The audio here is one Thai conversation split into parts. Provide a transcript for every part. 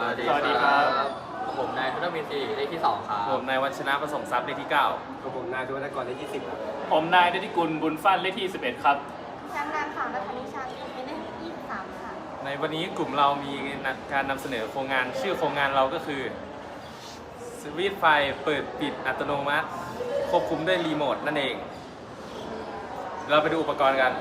สวัสดีสวัสดีครับ ผมนายธุรวินทรีเลขที่สองครับผมนายวัชนะประสงค์ทรัพย์เลขที่กับผมนายธุวัฒกรเลขที่สิบครับ9ผมนายเดชกุลบุญฟันเลขที่ 11 ครับช้างนางขาวรัตนิชาลีเป็นเลขที่23ค่ะ ในวันนี้กลุ่มเรามีการนำเสนอโครงงานชื่อโครงงานเราก็คือสวิตช์ไฟเปิดปิดอัตโนมัติ ควบคุมด้วยรีโมทนั่นเอง เราไปดูอุปกรณ์กัน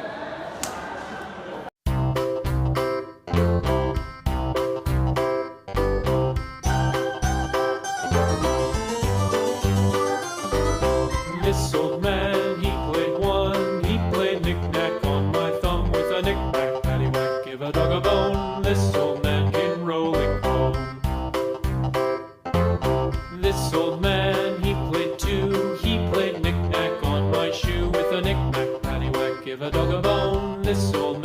This old man, he played one. He played knick-knack on my thumb with a knick-knack, paddywhack, give a dog a bone. This old man came rolling home. This old man, he played two. He played knick-knack on my shoe with a knick-knack, paddywhack, give a dog a bone. This old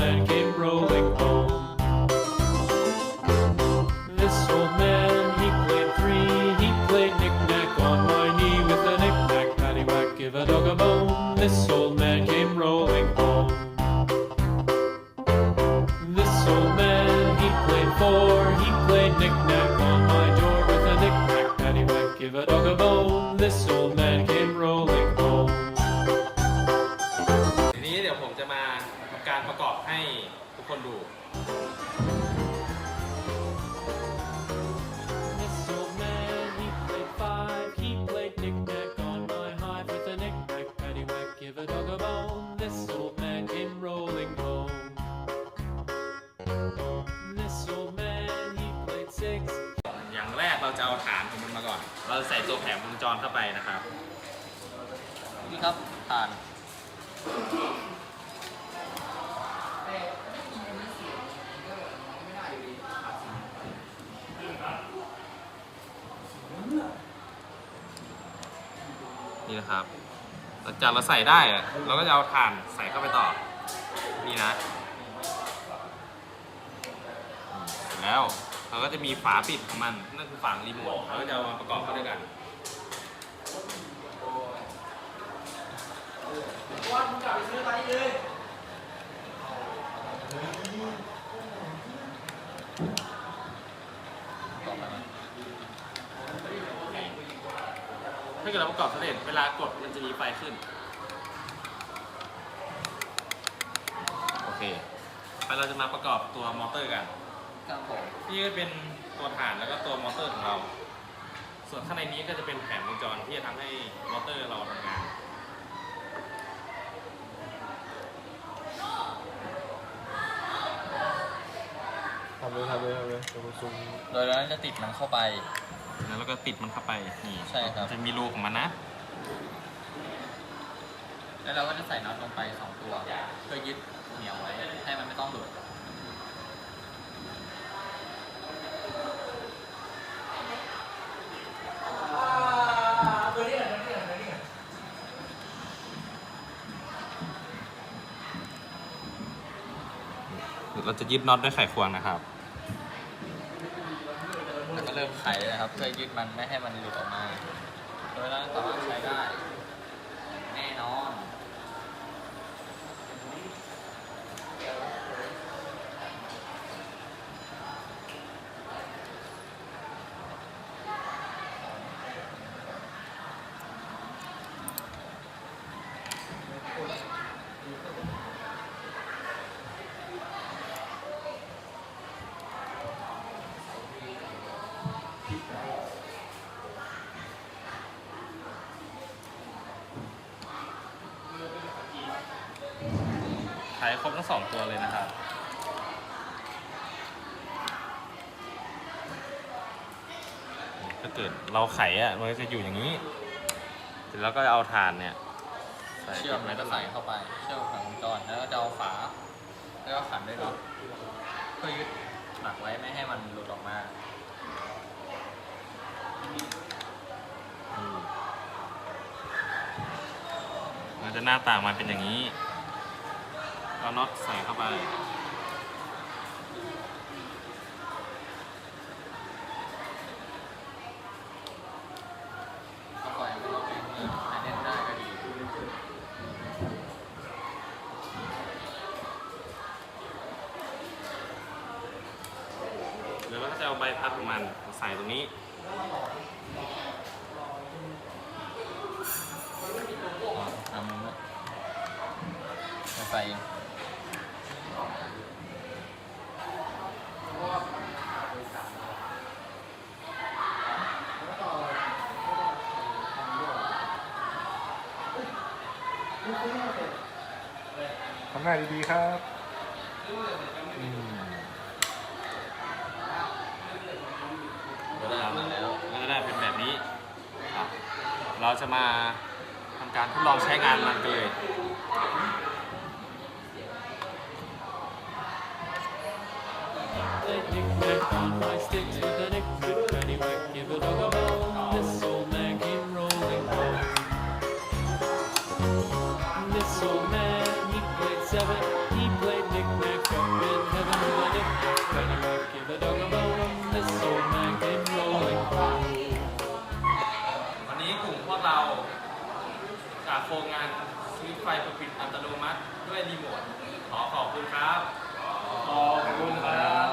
ำการประกอบให้ทุกคนดู This old man, he played five. He played knick-knack on my hive with a knick-knack, paddywhack, give a dog a bone. This old man came rolling home. This old man, he played six. อย่างแรกเราจะเอาฐานของมันมาก่อน เราจะใส่ตัวแผงวงจรเข้าไปนะครับ นี่ครับผ่าน นี่นะครับหลังจากเราใส่ได้อะเราก็จะเอาถ่านใส่เข้าไปต่อ นี่นะเสร็จแล้วเราก็จะมีฝาปิดของมัน นั่นคือฝารีโมทเราก็จะเอามาประกอบเข้าด้วยกัน ถ้าเกิดเราประกอบสำเร็จเวลากดมันจะมีไฟขึ้น โอเค ไปเราจะมาประกอบตัวมอเตอร์กัน ครับผมนี่ก็เป็นตัวฐานแล้วก็ตัวมอเตอร์ของเรา ส่วนข้างในนี้ก็จะเป็นแผงวงจรที่จะทำให้มอเตอร์เราทำงาน ทำเลยทำเลยทำเลยทำเลยซูมโดยเราจะติดมันเข้าไป แล้วเราก็ติดมันเข้าไปนี่ใช่ครับ จะมีรูของมันนะ แล้วเราก็จะใส่น็อตลงไปสองตัวเพื่อยึดเหนี่ยวไว้ให้มันไม่ต้องหลุดเราจะยึดน็อตด้วยไขควงนะครับแล้วก็เริ่ม ไขเลยนะครับ เพื่อยึดมันไม่ให้มันหลุดออกมา โดยนั้นสามารถใช้ได้ แน่นอน ช้ครบทั้งสองตัวเลยนะครับ ถ้าเกิดเราไขอะมันก็จะอยู่อย่างนี้เสร็จแล้วก็เอาถ่านเนี่ยใส่เชื่อมแล้วก็ใส่เข้าไป เชื่อมกับวงจรแล้วก็จะเอาฝา แล้วก็ขันด้วยน็อตเพื่อยึดหนักไว้ไม่ให้มันหลุดออกมาอืมมันจะหน้าต่างมาเป็นอย่างนี้ เอาน็อตใส่เข้าไปก็ปล่อยให้มันเป็นให้แน่นได้ก็ดีหรือว่าถ้าจะเอาใบพัดของมันใส่ตรงนี้ทำมึงนะจะใส่ ทำหน้าดีๆครับก็ได้มาแล้วแล้วก็ได้เป็นแบบนี้ครับเราจะมาทำการทดลองใช้งานมันกันเลย seven. He played knick-knack up in heaven with a knick-knack paddywhack. Give a dog a bone. This old man came rolling by. วันนี้กลุ่มพวกเราจากโครงงานซื้อไฟประปิดอัตโนมัติด้วยรีโมทขอขอบคุณครับ ขอบคุณครับ